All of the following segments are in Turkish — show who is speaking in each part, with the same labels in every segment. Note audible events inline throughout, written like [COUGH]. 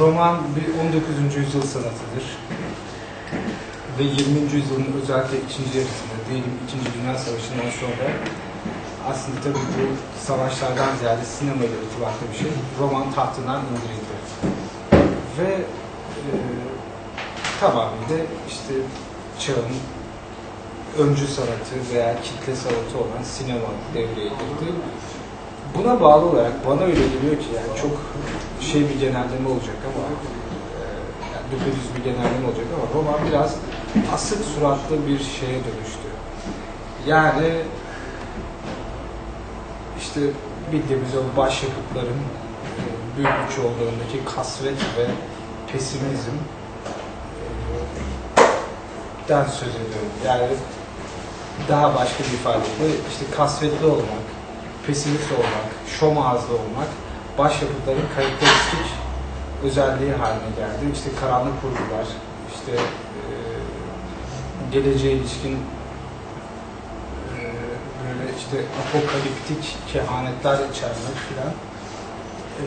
Speaker 1: roman bir 19. yüzyıl sanatıdır. Ve 20. yüzyılın özellikle ikinci yarısında, diyelim 2. Dünya Savaşı'ndan sonra aslında tabii bu savaşlardan ziyade sinema ile bir şey. Roman tahtından indirildi. Ve e, tamamıyla işte çağın öncü sanatı veya kitle sanatı olan sinema devreye girdi. Buna bağlı olarak bana öyle geliyor ki yani çok şey bir genelleme olacak ama e, yani düpedüz bir genelleme olacak ama roman biraz asık suratlı bir şeye dönüştü. Yani işte bildiğimiz o başyapıtların e, büyük bir çoğunluğundaki kasvet ve pesimizm e, den söz ediyorum. Yani daha başka bir ifadeyle işte kasvetli olmak, pesimist olmak, şom ağızlı olmak başyapıtların karakteristik özelliği haline geldi. İşte karanlık kurgular, işte e, geleceğe ilişkin e, böyle işte apokaliptik kehanetler içermek filan e,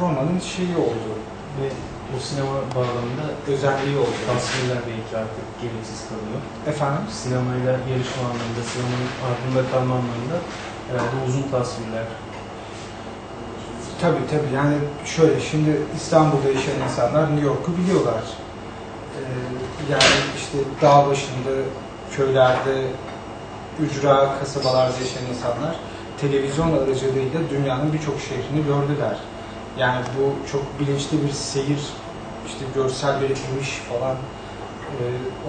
Speaker 1: romanın şeyi oldu,
Speaker 2: Ve bu sinema bağlamında
Speaker 1: özelliği oldu.
Speaker 2: tasvirler belki artık gereksiz kalıyor.
Speaker 1: Efendim?
Speaker 2: Sinemayla yarışma anlamında, sinemanın ardında kalma anlamında herhalde uzun tasvirler.
Speaker 1: Tabii tabii yani şöyle şimdi İstanbul'da yaşayan insanlar New York'u biliyorlar. Ee, yani işte dağ başında, köylerde, ücra kasabalarda yaşayan insanlar televizyon aracılığıyla dünyanın birçok şehrini gördüler. Yani bu çok bilinçli bir seyir, işte görsel iniş falan e,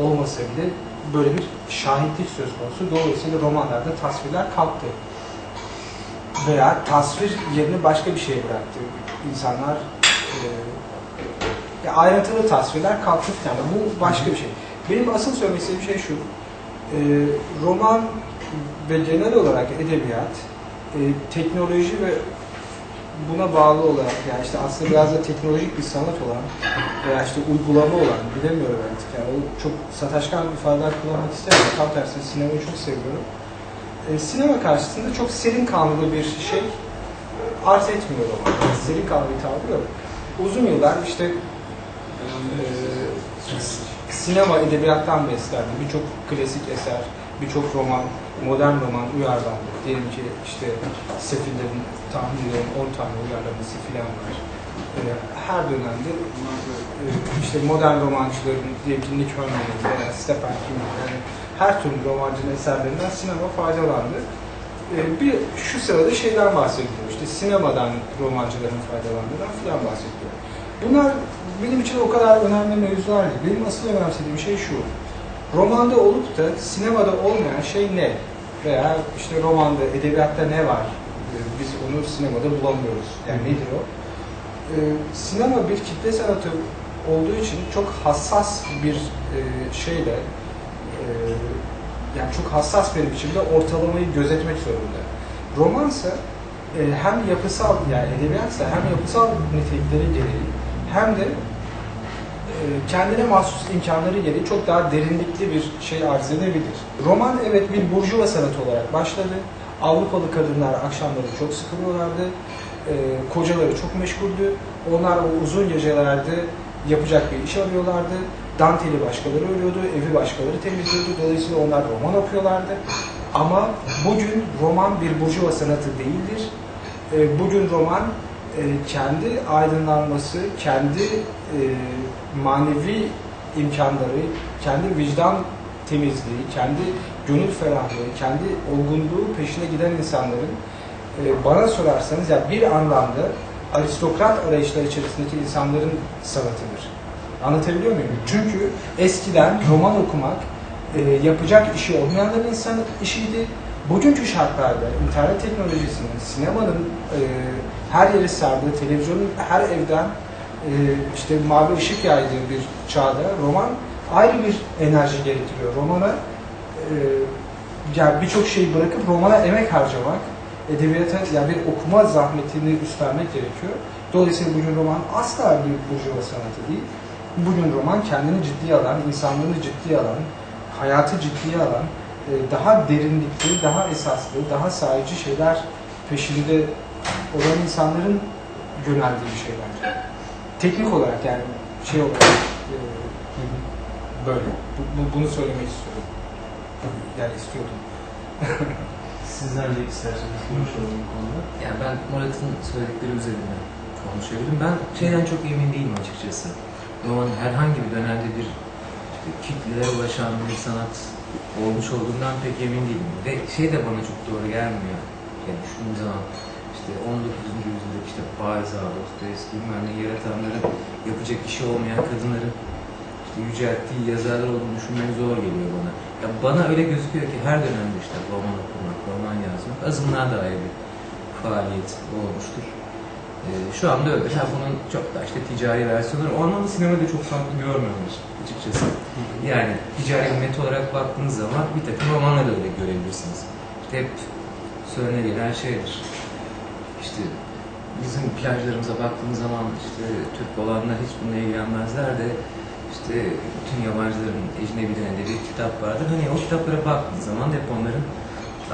Speaker 1: olmasa bile böyle bir şahitlik söz konusu. Dolayısıyla romanlarda tasvirler kalktı veya tasvir yerini başka bir şeye bıraktı. İnsanlar e, ayrıntılı tasvirler kalktı yani bu başka bir şey. Benim asıl söylemek istediğim şey şu. E, roman ve genel olarak edebiyat e, teknoloji ve buna bağlı olarak yani işte aslında biraz da teknolojik bir sanat olan veya işte uygulama olan bilemiyorum artık yani o çok sataşkan ifadeler kullanmak istemiyorum. Tam tersine sinemayı çok seviyorum e, sinema karşısında çok serin kanlı bir şey arz etmiyor roman. Yani serin kanlı bir tavrı yok. Uzun yıllar işte e, sinema edebiyattan beslendi. Birçok klasik eser, birçok roman, modern roman uyarlandı. Diyelim ki işte Sefillerin tahmin ediyorum 10 tane uyarlaması filan var. E, her dönemde e, işte modern romancıların diyelim ki Nick Hornby'nin veya Stephen King'in yani her türlü romancının eserlerinden sinema faydalandı. Ee, bir şu sırada şeyden bahsediliyor. İşte sinemadan romancıların faydalandığından filan bahsediliyor. Bunlar benim için o kadar önemli mevzular değil. Benim asıl önemsediğim şey şu. Romanda olup da sinemada olmayan şey ne? Veya işte romanda, edebiyatta ne var? Ee, Biz onu sinemada bulamıyoruz. Yani nedir o? Ee, sinema bir kitle sanatı olduğu için çok hassas bir e, şeyle e, yani çok hassas bir biçimde ortalamayı gözetmek zorunda. Romansa e, hem yapısal yani edebiyatsa hem yapısal nitelikleri gereği hem de kendine mahsus imkanları gereği çok daha derinlikli bir şey arz edebilir. Roman evet bir burjuva sanatı olarak başladı. Avrupalı kadınlar akşamları çok sıkılıyorlardı. E, kocaları çok meşguldü. Onlar o uzun gecelerde yapacak bir iş arıyorlardı. Danteli başkaları örüyordu, evi başkaları temizliyordu. Dolayısıyla onlar roman okuyorlardı. Ama bugün roman bir burjuva sanatı değildir. E, bugün roman e, kendi aydınlanması, kendi e, manevi imkanları, kendi vicdan temizliği, kendi gönül ferahlığı, kendi olgunluğu peşine giden insanların e, bana sorarsanız ya bir anlamda aristokrat arayışlar içerisindeki insanların sanatıdır. Anlatabiliyor muyum? Çünkü eskiden roman okumak e, yapacak işi olmayanların insanın işiydi. Bugünkü şartlarda internet teknolojisinin, sinemanın e, her yere sardığı, televizyonun her evden işte mavi ışık yaydığı bir çağda roman ayrı bir enerji gerektiriyor. Romana e, yani birçok şeyi bırakıp romana emek harcamak, edebiyata yani bir okuma zahmetini üstlenmek gerekiyor. Dolayısıyla bugün roman asla bir burjuva sanatı değil. Bugün roman kendini ciddiye alan, insanlığını ciddiye alan, hayatı ciddiye alan, e, daha derinlikli, daha esaslı, daha sahici şeyler peşinde olan insanların yöneldiği şeyler. Teknik olarak yani şey olarak e, böyle. Bu, bu- bunu söylemek istiyorum. Yani istiyordum. [LAUGHS]
Speaker 2: Sizden de isterseniz konuşalım bu konuda.
Speaker 3: Yani ben Murat'ın söyledikleri üzerine konuşabilirim. Ben şeyden çok emin değilim açıkçası. Romanın herhangi bir dönemde bir işte kitlelere ulaşan bir sanat olmuş olduğundan pek emin değilim. Ve şey de bana çok doğru gelmiyor. Yani düşündüğüm zaman işte 19. yüzyılda işte Balzac, Dostoyevski bilmem ne yapacak işi olmayan kadınların işte yücelttiği yazarlar olduğunu düşünmek zor geliyor bana. Ya bana öyle gözüküyor ki her dönemde işte roman okumak, roman yazmak azınlığa dair bir faaliyet olmuştur. Ee, şu anda öyle. Ha, bunun çok da işte ticari versiyonları. O anlamda sinemada çok farklı görmüyorum açıkçası. Yani ticari bir metot olarak baktığınız zaman bir takım romanları da öyle görebilirsiniz. İşte hep söylene gelen şeydir. İşte bizim plajlarımıza baktığımız zaman işte Türk olanlar hiç bununla ilgilenmezler de işte bütün yabancıların ecnebilerin de bir kitap vardır. Hani o kitaplara baktığınız zaman hep onların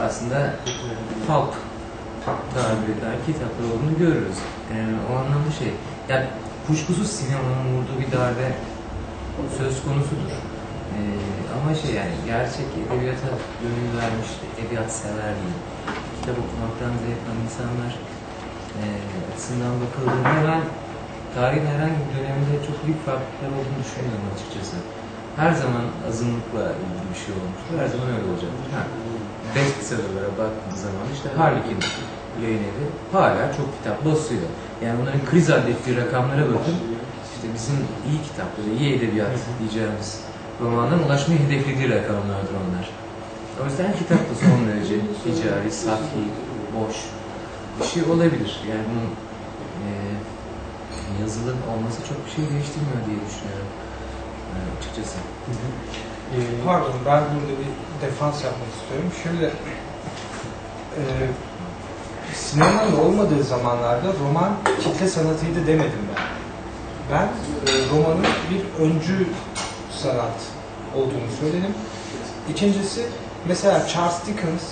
Speaker 3: aslında pulp tabir edilen kitaplar olduğunu görürüz. Yani o anlamda şey, yani kuşkusuz sinemanın vurduğu bir darbe söz konusudur. Ee, ama şey yani gerçek edebiyata gönül vermiş, edebiyat sever. Kitap okumaktan zevk alan insanlar e, açısından bakıldığında ben tarihin herhangi bir döneminde çok büyük farklılıklar olduğunu düşünüyorum açıkçası. Her zaman azınlıkla ilgili bir şey olmuştur. Her zaman öyle olacaktır. Ha, bestsellerlara baktığınız zaman işte Harlequin yayın evi hala çok kitap basıyor. Yani bunların kriz adettiği rakamlara bakın. İşte bizim iyi kitapları, iyi edebiyat diyeceğimiz romandan ulaşmayı hedeflediği rakamlardır onlar. O yüzden kitap da son derece ticari, safi, boş bir şey olabilir. Yani bunun eee yazılı olması çok bir şey değiştirmiyor diye düşünüyorum. e, açıkçası.
Speaker 2: Ee,
Speaker 1: Pardon ben burada bir defans yapmak istiyorum. Şöyle e, sinemanın olmadığı zamanlarda roman kitle sanatıydı demedim ben. Ben e, romanın bir öncü sanat olduğunu söyledim. İkincisi mesela Charles Dickens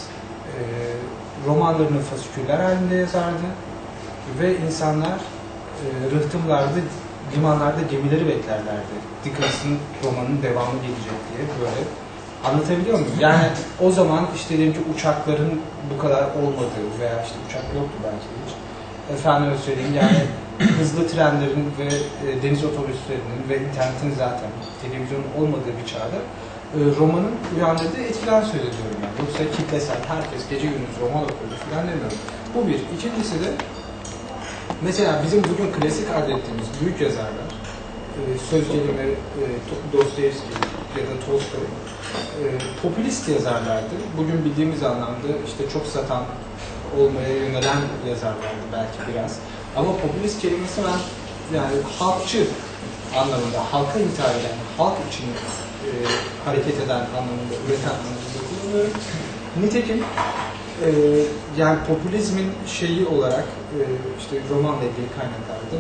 Speaker 1: e, romanlarını fasiküller halinde yazardı ve insanlar e, rıhtımlarda, limanlarda gemileri beklerlerdi. Dickens'ın romanının devamı gelecek diye böyle. Anlatabiliyor muyum? Yani o zaman işte diyelim ki uçakların bu kadar olmadığı veya işte uçak yoktu belki hiç. Efendime söyleyeyim yani [CLEARS THROAT] hızlı trenlerin ve e, deniz otobüslerinin ve internetin zaten televizyonun olmadığı bir çağda romanın uyandırdığı etkiler söylüyorum ben. Yoksa kitlesel herkes gece gündüz roman okuyordu falan demiyorum. Bu bir. İkincisi de mesela bizim bugün klasik adettiğimiz büyük yazarlar e, söz gelimi e, To- Dostoyevski ya da Tolstoy e, popülist yazarlardı. Bugün bildiğimiz anlamda işte çok satan olmaya yönelen yazarlardı belki biraz. Ama popülist kelimesi ben yani halkçı anlamında, halka hitap eden, halk için e, hareket eden anlamında, üreten anlamında kullanıyorum. Nitekim e, yani popülizmin şeyi olarak e, işte romanla ilgili kaynaklarda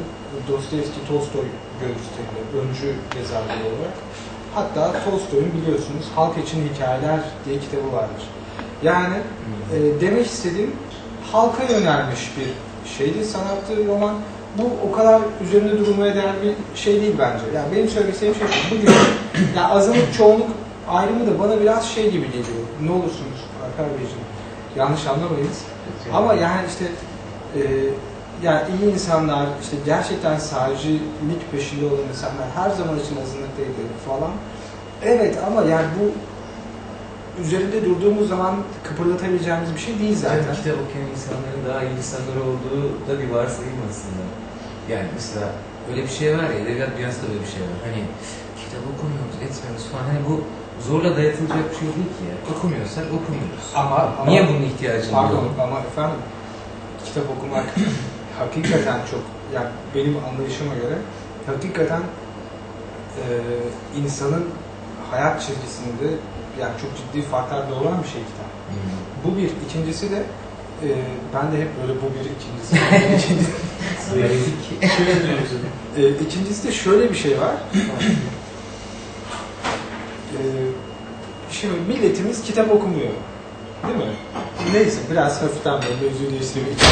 Speaker 1: Dostoyevski, Tolstoy görüşlerinde öncü yazarları olarak hatta Tolstoy'un biliyorsunuz Halk için Hikayeler diye kitabı vardır. Yani e, demek istediğim halka yönelmiş bir şeydi sanattı roman. Bu o kadar üzerinde durulmaya değer bir şey değil bence. Yani benim söylemek şey şu. Bugün yani azınlık çoğunluk ayrımı da bana biraz şey gibi geliyor. Ne olursunuz Alper Beyciğim. Yanlış anlamayınız. Ama yani işte e, yani iyi insanlar, işte gerçekten sadecilik peşinde olan insanlar her zaman için azınlıktaydı falan. Evet ama yani bu üzerinde durduğumuz zaman kıpırdatabileceğimiz bir şey değil zaten.
Speaker 3: Zaten kitap okuyan insanların daha iyi insanlar olduğu da bir varsayım aslında. Yani mesela öyle bir şey var ya, edebiyat dünyasında böyle bir şey var. Hani kitap okumuyoruz, etmiyoruz falan. Hani bu zorla dayatılacak bir şey değil ki ya. Okumuyorsak okumuyoruz.
Speaker 1: Ama, ama
Speaker 3: Niye bunun ihtiyacı
Speaker 1: Pardon
Speaker 3: yok?
Speaker 1: ama efendim kitap okumak [CLEARS THROAT] hakikaten çok yani benim anlayışıma göre hakikaten e, insanın hayat çizgisinde yani çok ciddi farklar doğuran bir şey kitap.
Speaker 3: Hmm.
Speaker 1: Bu bir. İkincisi de e, ben de hep böyle bu bir ikincisi. [LAUGHS] ikincisi, e, ikincisi de şöyle bir şey var. e, şimdi milletimiz kitap okumuyor. Değil mi? Neyse biraz hafiften böyle özür değiştirmek için.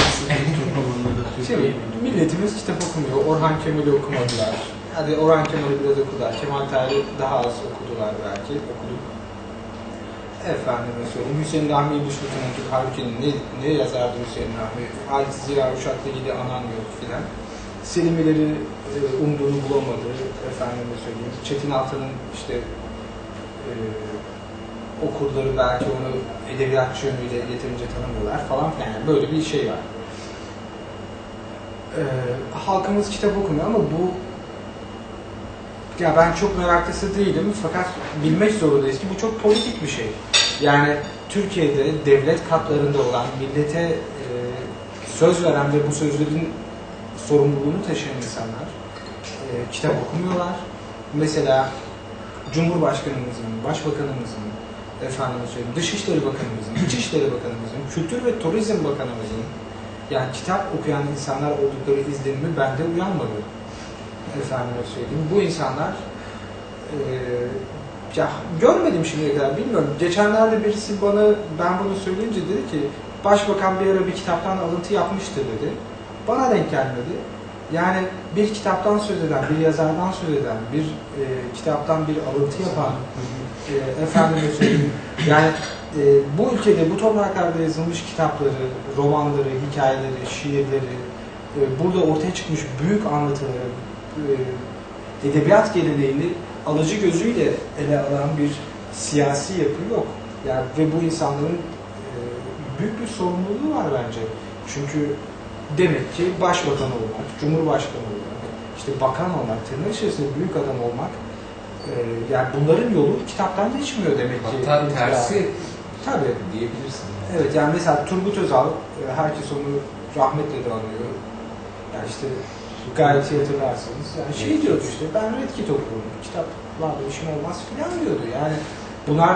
Speaker 1: Şimdi milletimiz kitap okumuyor. Orhan Kemal'i okumadılar. Hadi Orhan Kemal'i biraz okudular. Kemal Tahir'i daha az okudular belki. Okuduk. Efendime söyleyeyim. Hüseyin Rahmi'yi düşünün ki halbuki ne, ne yazardı Hüseyin Rahmi? Halis Ziya Uşak'ta yedi anan yok filan. Selimileri e, umduğunu bulamadı. Efendime söyleyeyim. Çetin Altan'ın işte e, okurları belki onu edebiyatçı yönüyle yeterince tanımıyorlar falan. Yani böyle bir şey var. Ee, halkımız kitap okumuyor ama bu ya ben çok meraklısı değilim fakat bilmek zorundayız ki bu çok politik bir şey. Yani Türkiye'de devlet katlarında olan millete e, söz veren ve bu sözlerin sorumluluğunu taşıyan insanlar e, kitap okumuyorlar. Mesela Cumhurbaşkanımızın, Başbakanımızın, efendim söyleyeyim, Dışişleri Bakanımızın, İçişleri Bakanımızın, Kültür ve Turizm Bakanımızın yani kitap okuyan insanlar oldukları izlenimi bende uyanmadı. Efendime söyleyeyim. Bu insanlar eee ya görmedim şimdiye kadar bilmiyorum. Geçenlerde birisi bana ben bunu söyleyince dedi ki Başbakan bir ara bir kitaptan alıntı yapmıştı dedi. Bana denk gelmedi. Yani bir kitaptan söz eden, bir yazardan söz eden, bir e, kitaptan bir alıntı yapan, e, efendime söyleyeyim, yani e, bu ülkede, bu topraklarda yazılmış kitapları, romanları, hikayeleri, şiirleri, e, burada ortaya çıkmış büyük anlatıları, e, edebiyat geleneğini alıcı gözüyle ele alan bir siyasi yapı yok. Yani ve bu insanların e, büyük bir sorumluluğu var bence. Çünkü demek ki başbakan olmak, cumhurbaşkanı olmak, işte bakan olmak, tırnak içerisinde büyük adam olmak, e, yani bunların yolu kitaptan geçmiyor demek ki.
Speaker 3: Hatta tersi
Speaker 1: Tabii.
Speaker 3: diyebilirsin.
Speaker 1: Evet yani mesela Turgut Özal, e, herkes onu rahmetle de anıyor. Yani işte gayet iyi hatırlarsanız. Yani şey diyordu işte ben Red Kit okurum, kitaplarla işim olmaz filan diyordu. Yani bunlar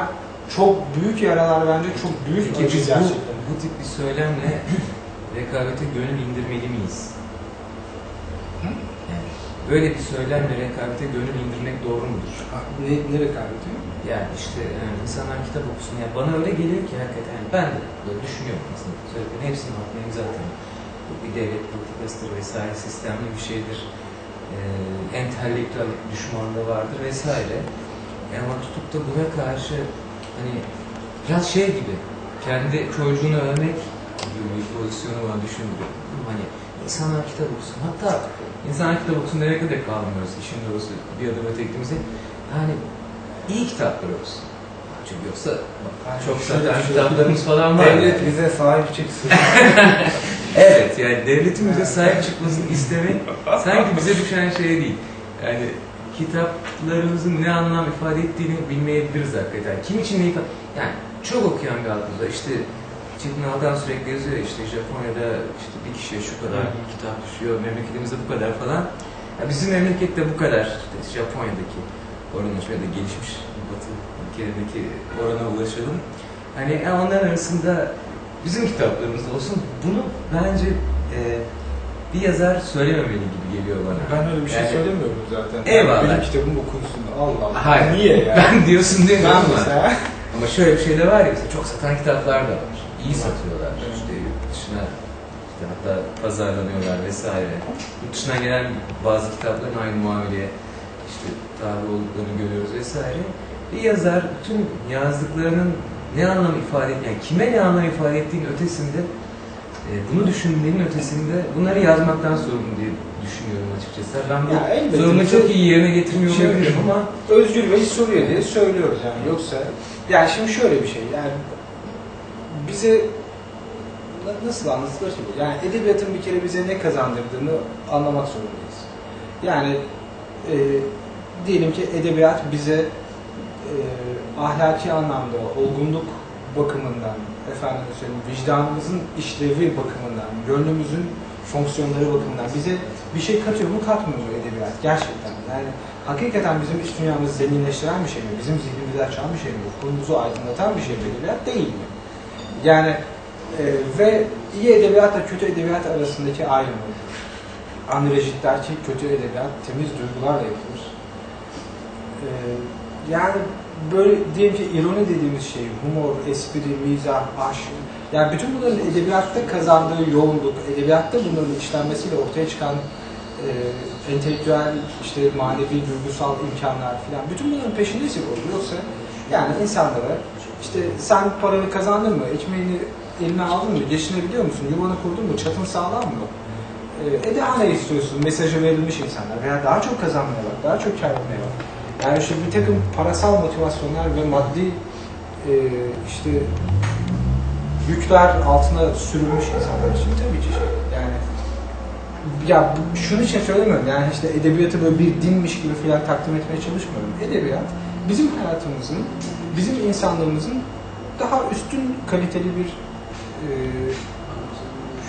Speaker 1: çok büyük yaralar bence çok büyük
Speaker 3: Peki
Speaker 1: acı
Speaker 3: biz bu,
Speaker 1: gerçekten.
Speaker 3: bu tip bir söylemle [CLEARS THROAT] rekabete gönül indirmeli miyiz?
Speaker 1: Hı?
Speaker 3: Yani böyle bir söylemle rekabete gönül indirmek doğru mudur?
Speaker 1: Ne, ne rekabeti?
Speaker 3: Yani işte yani insanlar kitap okusun. Yani bana öyle geliyor ki hakikaten ben de böyle düşünüyorum aslında. Söylediklerin hepsinin haklıyım zaten. Bu bir devlet politikasıdır vesaire sistemli bir şeydir. Ee, entelektüel düşman da vardır vesaire. Yani ama tutup da buna karşı hani biraz şey gibi kendi çocuğunu övmek gibi bir pozisyonu bana düşündürüyor. Hani insanlar kitap okusun. Hatta insanlar kitap okusun nereye kadar kalmıyoruz işin doğrusu bir adım öte gittiğimizde. Yani iyi kitaplar olsun. Çünkü yoksa bak, çok satan
Speaker 1: şey-
Speaker 3: kitaplarımız falan var.
Speaker 1: Devlet bize sahip çıksın. [LAUGHS]
Speaker 3: Evet yani devletin bize sahip çıkmasını istemek sanki bize düşen şey değil. Yani kitaplarımızın ne anlam ifade ettiğini bilmeyebiliriz hakikaten. Kim için ne ifade... Yani çok okuyan bir halkımızda işte Çetin Altan sürekli yazıyor işte Japonya'da işte bir kişiye şu kadar kitap düşüyor, memleketimizde bu kadar falan. Ya bizim memlekette bu kadar işte Japonya'daki orana şöyle gelişmiş batı ülkelerindeki orana ulaşalım. Hani e, onların arasında bizim kitaplarımız da olsun. Bunu bence e, bir yazar söylememeli gibi geliyor bana.
Speaker 1: Ben öyle bir şey
Speaker 3: Yani-
Speaker 1: söylemiyorum zaten.
Speaker 3: Eyvallah.
Speaker 1: Benim kitabım okunsun. Allah Allah.
Speaker 3: Hayır.
Speaker 1: Niye ya?
Speaker 3: Ben diyorsun değil mi? ama,
Speaker 1: mesela
Speaker 3: ama şöyle bir şey de var ya, mesela çok satan kitaplar da var. İyi satıyorlar.
Speaker 1: Evet.
Speaker 3: İşte yurt dışına işte hatta pazarlanıyorlar vesaire. Yurt dışından gelen bazı kitapların aynı muameleye işte tabi olduklarını görüyoruz vesaire. Bir yazar bütün yazdıklarının ne anlam ifade yani kime ne anlam ifade ettiğinin ötesinde e, bunu düşünmenin ötesinde bunları yazmaktan sorumlu diye düşünüyorum açıkçası. Ben bu sorunu çok iyi yerine getirmiyor
Speaker 1: Şey-
Speaker 3: olabilirim ama
Speaker 1: Özgür Bey soruyor diye söylüyoruz yani. Yoksa yani şimdi şöyle bir şey yani bize na- nasıl anlatılır ki bu? Yani edebiyatın bir kere bize ne kazandırdığını anlamak zorundayız. Yani e, diyelim ki edebiyat bize e, ahlaki anlamda olgunluk bakımından, efendim söyleyeyim, vicdanımızın işlevi bakımından, gönlümüzün fonksiyonları bakımından bize bir şey katıyor mu katmıyor mu edebiyat gerçekten. Yani hakikaten bizim iç dünyamızı zenginleştiren bir şey mi? Bizim zihnimizi açan bir şey mi? Ufkumuzu aydınlatan bir şey mi edebiyat? Değil mi? Yani e, ve iyi edebiyatla kötü edebiyat arasındaki ayrım. André Gide der ki kötü edebiyat temiz duygularla yapılır. E, yani böyle diyelim ki ironi dediğimiz şey, humor, espri, mizah, aşk. Yani bütün bunların edebiyatta kazandığı yoğunluk, edebiyatta bunların işlenmesiyle ortaya çıkan e, entelektüel, işte manevi, duygusal imkanlar filan. Bütün bunların peşindeysek olur. Yoksa yani insanlara işte sen paranı kazandın mı, ekmeğini eline aldın mı, geçinebiliyor musun, yuvanı kurdun mu, çatın sağlam mı? E, e daha ne istiyorsun? Mesajı verilmiş insanlar veya daha çok kazanmaya bak, daha çok kar etmeye bak. Yani işte bir takım parasal motivasyonlar ve maddi e, işte yükler altına sürülmüş insanlar için tabii ki şey. Yani ya şunun için söylemiyorum yani işte edebiyatı böyle bir dinmiş gibi falan takdim etmeye çalışmıyorum. Edebiyat bizim hayatımızın, bizim insanlığımızın daha üstün kaliteli bir e,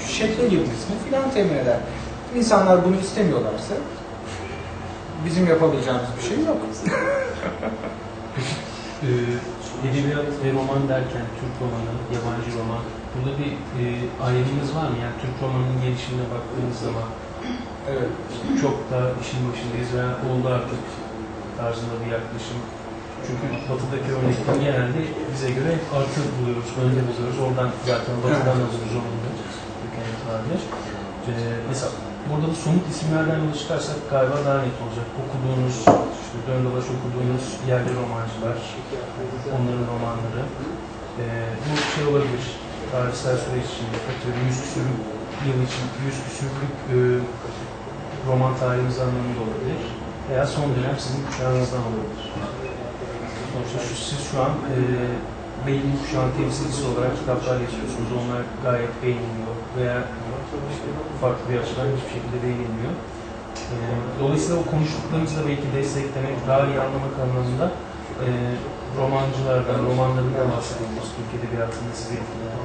Speaker 1: şekle girmesini filan temin eder. İnsanlar bunu istemiyorlarsa bizim yapabileceğimiz bir şey yok. [LAUGHS]
Speaker 2: Ee, edebiyat ve roman derken Türk romanı, yabancı roman, burada bir e, ayrımımız var mı? Yani Türk romanının gelişimine baktığımız zaman
Speaker 1: Evet.
Speaker 2: çok da işin başındayız veya oldu artık tarzında bir yaklaşım. Çünkü batıdaki örnekleri genelde bize göre artı buluyoruz, önde buluyoruz. Oradan zaten batıdan da buluruz onu da. Ee, mesela burada da somut isimlerden yola çıkarsak galiba daha net olacak. Okuduğunuz, işte dön dolaş okuduğunuz yerli romancılar, onların romanları. Ee, bu şey olabilir, tarihsel süreç içinde, atıyorum yüz küsür yıl için, yüz küsürlük e, roman tarihimiz anlamında olabilir. Veya son dönem sizin kuşağınızdan olabilir. Sonuçta siz şu an e, belli kuşağın temsilcisi olarak kitaplar yazıyorsunuz. Onlar gayet beğeniliyor veya işte farklı bir açıdan hiçbir şekilde beğenilmiyor. E, dolayısıyla o konuştuklarımızı da belki desteklemek, daha iyi anlamak anlamında e, romancılardan, romanlarından bahsediyoruz. Türk Edebiyatı'nda sizi etkileyen.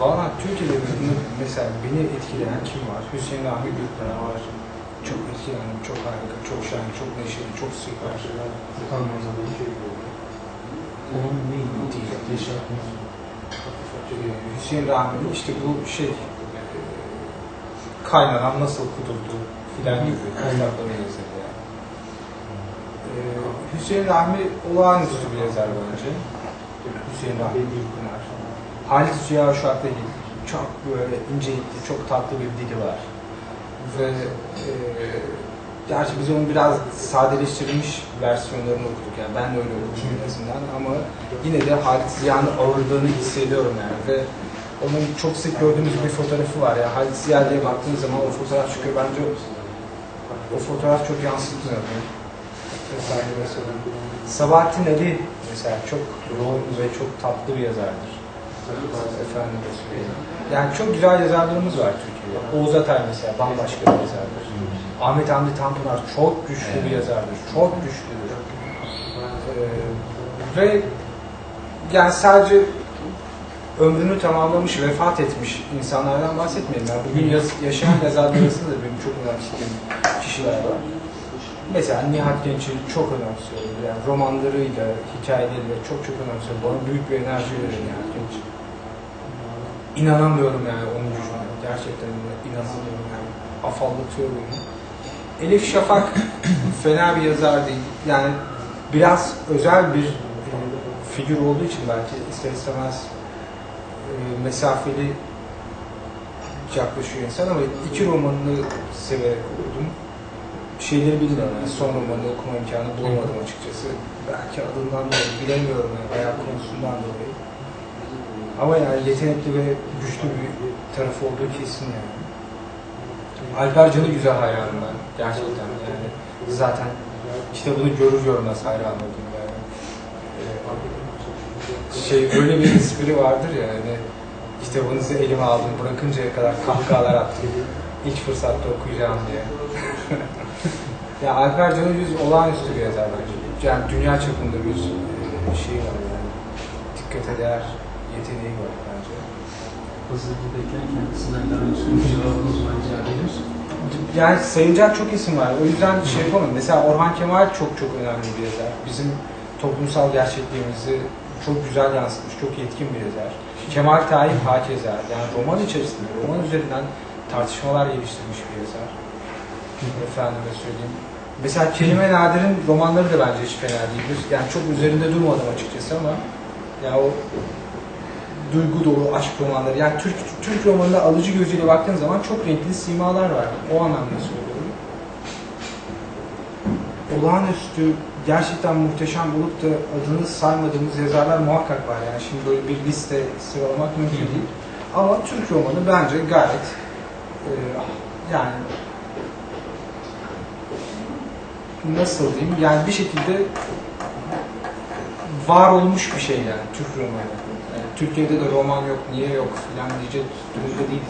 Speaker 1: Valla Türk Edebiyatı'nda mesela beni etkileyen kim var? Hüseyin Rahmi Gülpınar var. Çok etkilendim, çok harika, çok şahane, çok neşeli, çok süper.
Speaker 2: Utanmaz adam. Onun neydi?
Speaker 1: Değil. Ee, Hüseyin Rahmi'nin işte bu şey kaynanan nasıl kudurdu filan gibi kitapları yazıyor yani. Ee, Hüseyin Rahmi olağanüstü bir yazar bence. Hüseyin Rahmi Gülpınar. Halit Ziya Uşak'la ilgili çok böyle ince çok tatlı bir dili var. Ve e, gerçi biz onun biraz sadeleştirilmiş versiyonlarını okuduk yani ben de öyle okudum en azından ama yine de Halit Ziya'nın ağırlığını hissediyorum yani ve onun çok sık gördüğümüz bir fotoğrafı var ya Halit Ziya diye baktığınız zaman o fotoğraf çıkıyor bence o, fotoğraf çok yansıtmıyor beni. Vesaire mesela. Sabahattin Ali mesela çok yoğun ve çok tatlı bir yazardır. Efendim. Yani çok güzel yazarlarımız var Türkiye'de. Oğuz Atay mesela bambaşka bir yazardır. Ahmet Hamdi Tanpınar çok güçlü bir yazardır. Çok güçlüdür. Ee, ve yani sadece ömrünü tamamlamış, vefat etmiş insanlardan bahsetmeyelim. Yani bugün yaz- yaşayan yazarlar arasında da benim çok önemsediğim kişiler var. Mesela Nihat Genç'i çok önemsiyorum. Yani romanlarıyla, hikayeleriyle çok çok önemsiyorum. Bana büyük bir enerji verir Nihat Genç. İnanamıyorum yani onun gücüne. Gerçekten inanamıyorum yani. Afallatıyor beni. Elif Şafak fena bir yazar değil. Yani biraz özel bir e, figür olduğu için belki ister istemez e, mesafeli yaklaşıyor insan ama iki romanını severek okudum. Şeyleri bilmiyorum yani son romanı okuma imkanı bulamadım açıkçası. Belki adından dolayı bilemiyorum yani veya konusundan dolayı. Ama yani yetenekli ve güçlü bir tarafı olduğu kesin yani. Alper Can'ı güzel hayranım ben. Gerçekten yani. Zaten kitabını görür görmez hayran oldum yani. Ee, şey böyle bir espri vardır ya hani kitabınızı elime aldım bırakıncaya kadar kahkahalar attım. İlk fırsatta okuyacağım diye. [LAUGHS] ya Alper Can'ın olağanüstü bir yazar bence. Yani dünya çapında bir e, şey var yani. Dikkate değer yeteneği var bence.
Speaker 2: Hazır buradayken kendisinden daha bir cevabınız var ederim.
Speaker 1: Yani sayılacak çok isim var. O yüzden şey yapamam. Mesela Orhan Kemal çok çok önemli bir yazar. Bizim toplumsal gerçekliğimizi çok güzel yansıtmış, çok yetkin bir yazar. Kemal Tahir hakeza. Yani roman içerisinde, roman üzerinden tartışmalar geliştirmiş bir yazar. Efendime söyleyeyim. Mesela Kelime Nadir'in romanları da bence hiç fena değildir. Yani çok üzerinde durmadım açıkçası ama ya o duygu dolu aşk romanları. Yani Türk Türk romanına alıcı gözüyle baktığın zaman çok renkli simalar var. O anlamda söylüyorum. Olağanüstü, gerçekten muhteşem olup da adını saymadığımız yazarlar muhakkak var. Yani şimdi böyle bir liste sıralamak mümkün değil. Ama Türk romanı bence gayet e, yani nasıl diyeyim yani bir şekilde var olmuş bir şey yani Türk romanı. Türkiye'de de roman yok, niye yok filan diyecek durumda değiliz.